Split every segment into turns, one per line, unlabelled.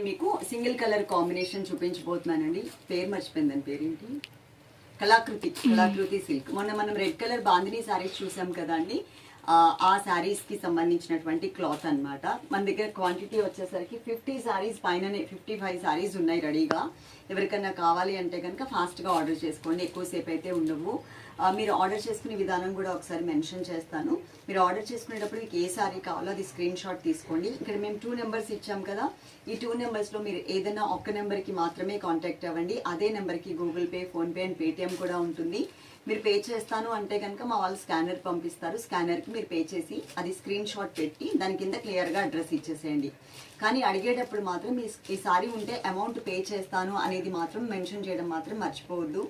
నేను మీకు single colour combination చూపించబోతున్నానండి. పేరు మర్చిపోయిందని పేరేంటి? కళాకృతి కళాకృతి సిల్క్. మొన్న మనం రెడ్ కలర్ బాందిని శారీస్ చూసాం కదా అండి. ఆ, శారీస్కి సంబంధించినటువంటి క్లాత్ అన్నమాట. మన దగ్గర క్వాంటిటీ వచ్చేసరికి ఫిఫ్టీ శారీస్ పైననే ఫిఫ్టీ ఫైవ్ శారీస్ ఉన్నాయి రెడీగా. ఎవరికన్నా కావాలి అంటే కనుక ఫాస్ట్గా ఆర్డర్ చేసుకోండి. ఎక్కువసేపు అయితే ఉండవు. మీరు ఆర్డర్ చేసుకునే విధానం కూడా ఒకసారి మెన్షన్ చేస్తాను. మీరు ఆర్డర్ చేసుకునేటప్పుడు మీకు ఏ శారీ కావాలో అది స్క్రీన్ షాట్ తీసుకోండి. ఇక్కడ మేము టూ నెంబర్స్ ఇచ్చాం కదా. ఈ టూ నెంబర్స్లో మీరు ఏదైనా ఒక్క నెంబర్కి మాత్రమే కాంటాక్ట్ అవ్వండి. అదే నెంబర్కి Google Pay PhonePe and Paytm కూడా ఉంటుంది. మీరు పే చేస్తాను అంటే కనుక మా వాళ్ళు స్కానర్ పంపిస్తారు. స్కానర్కి మీరు పే చేసి అది స్క్రీన్ షాట్ పెట్టి దాని కింద క్లియర్గా అడ్రస్ ఇచ్చేసేయండి. కానీ అడిగేటప్పుడు మాత్రం ఈ ఈ సారీ ఉంటే అమౌంట్ పే చేస్తాను అనేది మాత్రం మెన్షన్ చేయడం మాత్రం మర్చిపోవద్దు.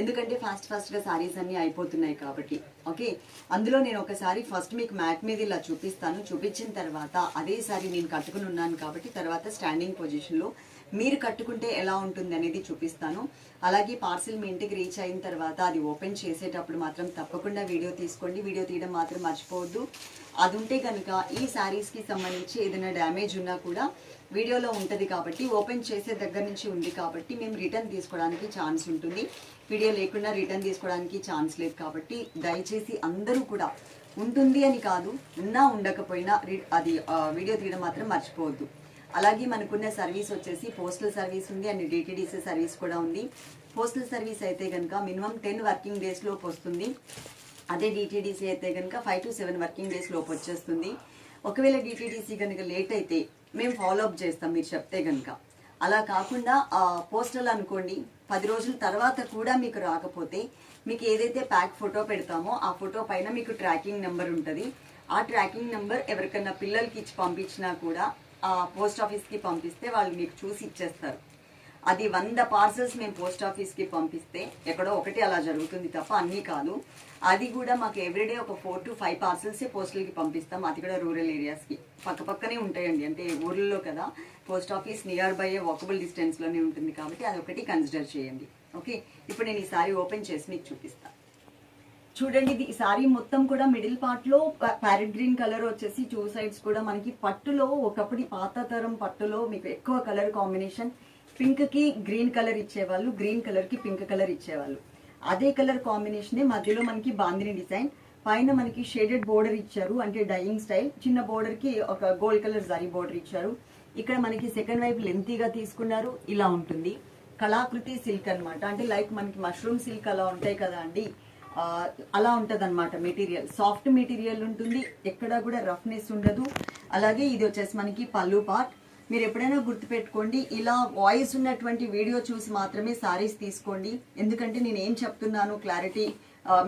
ఎందుకంటే ఫాస్ట్ ఫాస్ట్గా సారీస్ అన్ని అయిపోతున్నాయి కాబట్టి. ఓకే? అందులో నేను ఒకసారి ఫస్ట్ మీకు మ్యాట్ మీద ఇలా చూపిస్తాను. చూపించిన తర్వాత అదే సారీ నేను కట్టుకుని ఉన్నాను కాబట్టి తర్వాత స్టాండింగ్ పొజిషన్లో మీరు కట్టుకుంటే ఎలా ఉంటుంది అనేది చూపిస్తాను. అలాగే పార్సిల్ మీ ఇంటికి రీచ్ అయిన తర్వాత అది ఓపెన్ చేసేటప్పుడు మాత్రం తప్పకుండా వీడియో తీసుకోండి. వీడియో తీయడం మాత్రం మర్చిపోవద్దు. అది ఉంటే కనుక ఈ శారీస్కి సంబంధించి ఏదైనా డ్యామేజ్ ఉన్నా కూడా వీడియోలో ఉంటుంది కాబట్టి ఓపెన్ చేసే దగ్గర నుంచి ఉంది కాబట్టి మేము రిటర్న్ తీసుకోవడానికి ఛాన్స్ ఉంటుంది. వీడియో లేకుండా రిటర్న్ తీసుకోవడానికి ఛాన్స్ లేదు కాబట్టి దయచేసి అందరూ కూడా ఉంటుంది అని కాదు ఉన్నా ఉండకపోయినా అది వీడియో తీయడం మాత్రం మర్చిపోవద్దు. అలాగే మనకున్న సర్వీస్ వచ్చేసి పోస్టల్ సర్వీస్ ఉంది అండ్ డిటిడిసి సర్వీస్ కూడా ఉంది. పోస్టల్ సర్వీస్ అయితే కనుక మినిమం టెన్ వర్కింగ్ డేస్ లోపు వస్తుంది. అదే డిటిడిసి అయితే కనుక five to seven working days లోపు వచ్చేస్తుంది. ఒకవేళ డిటిడిసి కనుక లేట్ అయితే మేము ఫాలో అప్ చేస్తాం మీరు చెప్తే కనుక అలా కాకుండా పోస్టల్ అనుకోండి పది రోజుల తర్వాత కూడా మీకు రాకపోతే మీకు ఏదైతే ప్యాక్ ఫోటో పెడతామో ఆ ఫోటో పైన మీకు ట్రాకింగ్ నెంబర్ ఉంటుంది. ఆ ట్రాకింగ్ నెంబర్ ఎవరికన్నా పిల్లలకి ఇచ్చి పంపించినా కూడా పోస్ట్ ఆఫీస్కి పంపిస్తే వాళ్ళు మీకు చూసి ఇచ్చేస్తారు. అది వంద పార్సల్స్ మేము పోస్ట్ ఆఫీస్కి పంపిస్తే ఎక్కడో ఒకటి అలా జరుగుతుంది తప్ప అన్నీ కాదు. అది కూడా మాకు ఎవ్రీడే ఒక ఫోర్ టు ఫైవ్ పార్సల్సే పోస్టల్కి పంపిస్తాం. అది కూడా రూరల్ ఏరియాస్కి పక్క పక్కనే ఉంటాయండి. అంటే ఊర్లలో కదా post office near by walkable డిస్టెన్స్లోనే ఉంటుంది కాబట్టి అది ఒకటి కన్సిడర్ చేయండి. ఓకే ఇప్పుడు నేను ఈసారి ఓపెన్ చేసి మీకు చూపిస్తాను చూడండి ఇది సారీ మొత్తం కూడా మిడిల్ పార్ట్లో ప్యారెట్ గ్రీన్ కలర్ వచ్చేసి టూ సైడ్స్ కూడా మనకి పట్టులో ఒకప్పుడు పాత తరం పట్టులో మీకు ఎక్కువ కలర్ కాంబినేషన్. పింక్కి గ్రీన్ కలర్ ఇచ్చేవాళ్ళు గ్రీన్ కలర్కి పింక్ కలర్ ఇచ్చేవాళ్ళు. అదే కలర్ కాంబినేషన్ మధ్యలో మనకి బాందిని డిజైన్. పైన మనకి షేడెడ్ బోర్డర్ ఇచ్చారు అంటే డైయింగ్ స్టైల్. చిన్న బోర్డర్కి ఒక గోల్డ్ కలర్ జరీ బోర్డర్ ఇచ్చారు. ఇక్కడ మనకి సెకండ్ వైపు లెంతీగా తీసుకున్నారు ఇలా ఉంటుంది. కళాకృతి సిల్క్ అన్నమాట. అంటే లైక్ మనకి మష్రూమ్ సిల్క్ అలా ఉంటాయి కదా అండి. అలా ఉంటుంది అనమాట మెటీరియల్. సాఫ్ట్ మెటీరియల్ ఉంటుంది ఎక్కడ కూడా రఫ్నెస్ ఉండదు. అలాగే ఇది వచ్చేసి మనకి పళ్ళు పార్ట్. మీరు ఎప్పుడైనా గుర్తుపెట్టుకోండి ఇలా వాయిస్ ఉన్నటువంటి వీడియో చూసి మాత్రమే సారీస్ తీసుకోండి. ఎందుకంటే నేను ఏం చెప్తున్నాను క్లారిటీ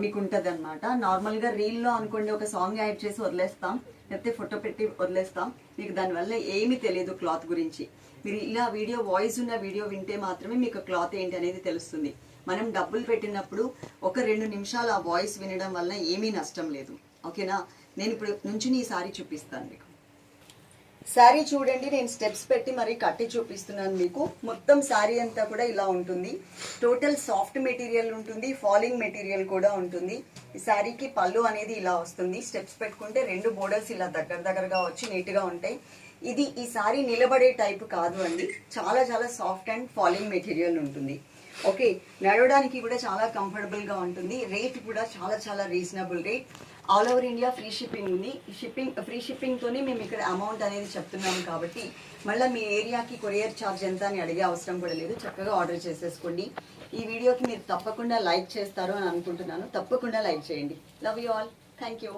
మీకు ఉంటుంది అనమాట నార్మల్గా రీల్లో అనుకోండి ఒక సాంగ్ యాడ్ చేసి వదిలేస్తాం. లేకపోతే ఫోటో పెట్టి వదిలేస్తాం. మీకు దానివల్ల ఏమీ తెలియదు క్లాత్ గురించి. మీరు ఇలా వీడియో వాయిస్ ఉన్న వీడియో వింటే మాత్రమే మీకు క్లాత్ ఏంటి అనేది తెలుస్తుంది. మనం డబ్బులు పెట్టినప్పుడు ఒక రెండు నిమిషాలు ఆ వాయిస్ వినడం వల్ల ఏమీ నష్టం లేదు. ఓకేనా? నేను ఇప్పుడు నుంచి ఈ సారీ చూపిస్తాను మీకు. శారీ చూడండి నేను స్టెప్స్ పెట్టి మరి కట్టి చూపిస్తున్నాను మీకు. మొత్తం శారీ అంతా కూడా ఇలా ఉంటుంది. టోటల్ సాఫ్ట్ మెటీరియల్ ఉంటుంది ఫాలింగ్ మెటీరియల్ కూడా ఉంటుంది. ఈ శారీకి పళ్ళు అనేది ఇలా వస్తుంది. స్టెప్స్ పెట్టుకుంటే రెండు బోర్డర్స్ ఇలా దగ్గర దగ్గరగా వచ్చి నీట్గా ఉంటాయి. ఇది ఈ శారీ నిలబడే టైప్ కాదు అండి. చాలా చాలా సాఫ్ట్ అండ్ ఫాలింగ్ మెటీరియల్ ఉంటుంది. ఓకే నడవడానికి కూడా చాలా కంఫర్టబుల్గా ఉంటుంది. రేట్ కూడా చాలా చాలా reasonable rate. All over India free shipping ఉంది. షిప్పింగ్ ఫ్రీ షిప్పింగ్తోనే మేము ఇక్కడ అమౌంట్ అనేది చెప్తున్నాము కాబట్టి మళ్ళీ మీ ఏరియాకి కొరియర్ ఛార్జ్ ఎంత అని అడిగే అవసరం కూడా లేదు. చక్కగా ఆర్డర్ చేసేసుకోండి. ఈ వీడియోకి మీరు తప్పకుండా లైక్ చేస్తారు అని అనుకుంటున్నాను. తప్పకుండా లైక్ చేయండి. Love you all thank you